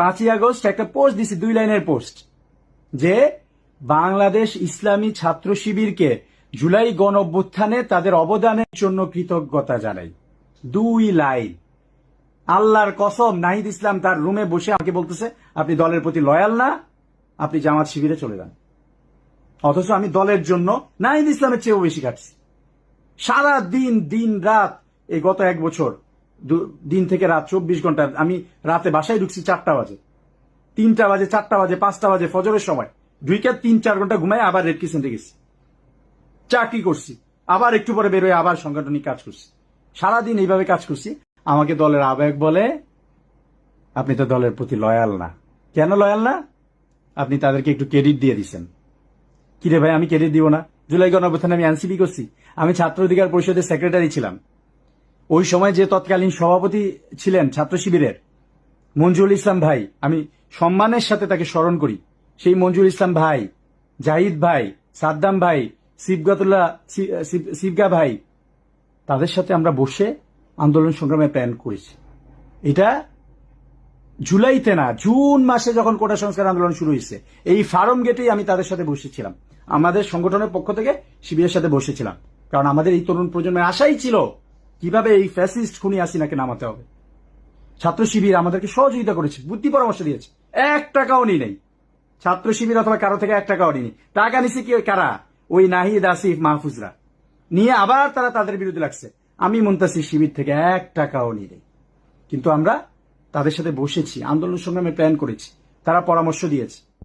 পাঁচই আগস্ট একটা পোস্ট দিছি, দুই লাইনের পোস্ট, যে বাংলাদেশ ইসলামী ছাত্র শিবিরকে জুলাই গণ অভ্যুত্থানে তাদের অবদানের জন্য কৃতজ্ঞতা জানাই। দুই লাইন। আল্লাহর কসম, নাহিদ ইসলাম তার রুমে বসে আমাকে বলতেছে, আপনি দলের প্রতি লয়াল না, আপনি জামাত শিবিরে চলে যান। অথচ আমি দলের জন্য নাহিদ ইসলামের চেয়েও বেশি কাটছি সারা দিন দিন রাত এই গত এক বছর দিন থেকে রাত চব্বিশ ঘণ্টা, আমি রাতে বাসায় ঢুকছি চারটা বাজে। তিনটা বাজে, চারটা বাজে, পাঁচটা বাজে ফজরের সময়। ঢুইকে তিন, চার ঘণ্টা ঘুমাই আবার রেড কিচেন্টে গেছি। চাকরি করছি, আবার একটু পরে বেরোয় আবার সাংগঠনিক কাজ করছি। সারাদিন এইভাবে কাজ করছি। আমাকে দলের আবেগ বলে, আপনি তো দলের প্রতি লয়াল না। কেন লয়াল না? আপনি তাদেরকে একটু ক্রেডিট দিয়ে দিচ্ছেন কিরে ভাই, আমি ক্রেডিট দিব না। জুলাই গণঅভ্যুত্থানে আমি এনসিপি করছি। আমি ছাত্র অধিকার পরিষদের সেক্রেটারি ছিলাম। ওই সময় যে তৎকালীন সভাপতি ছিলেন ছাত্র শিবিরের, মঞ্জুরুল ইসলাম ভাই, আমি সম্মানের সাথে তাকে স্মরণ করি। সেই মঞ্জুর ইসলাম ভাই, জাহিদ ভাই, সাদ্দাম ভাই শিবগাতুল্লাহ শিবগা ভাই, তাদের সাথে আমরা বসে আন্দোলন সংগ্রামে প্ল্যান করেছি। এটা জুলাইতে না, জুন মাসে যখন কোটা সংস্কার আন্দোলন শুরু হয়েছে, এই ফার্ম গেটেই আমি তাদের সাথে বসেছিলাম। আমাদের সংগঠনের পক্ষ থেকে শিবিরের সাথে বসেছিলাম। কারণ আমাদের এই তরুণ প্রজন্মের আশাই ছিল কীভাবে এই ফ্যাসিস্ট খুনি আসিনাকে নামাতে হবে? ছাত্র শিবির আমাদেরকে সহযোগিতা করেছে, বুদ্ধি পরামর্শ দিয়েছে। এক টাকাও নি নেই। ছাত্র শিবির অথবা কারও থেকে এক টাকাও নিনি টাকা নিছে কি কারা? ওই নাহিদ, আসিফ, মাহফুজরা। নিয়ে আবার তারা তাদের বিরুদ্ধে লাগছে। আমি মুন্তাসির শিবির থেকে এক টাকাও নেই। কিন্তু আমরা তাদের সাথে বসেছি, আন্দোলন সংগ্রামে প্ল্যান করেছি। তারা পরামর্শ দিয়েছে।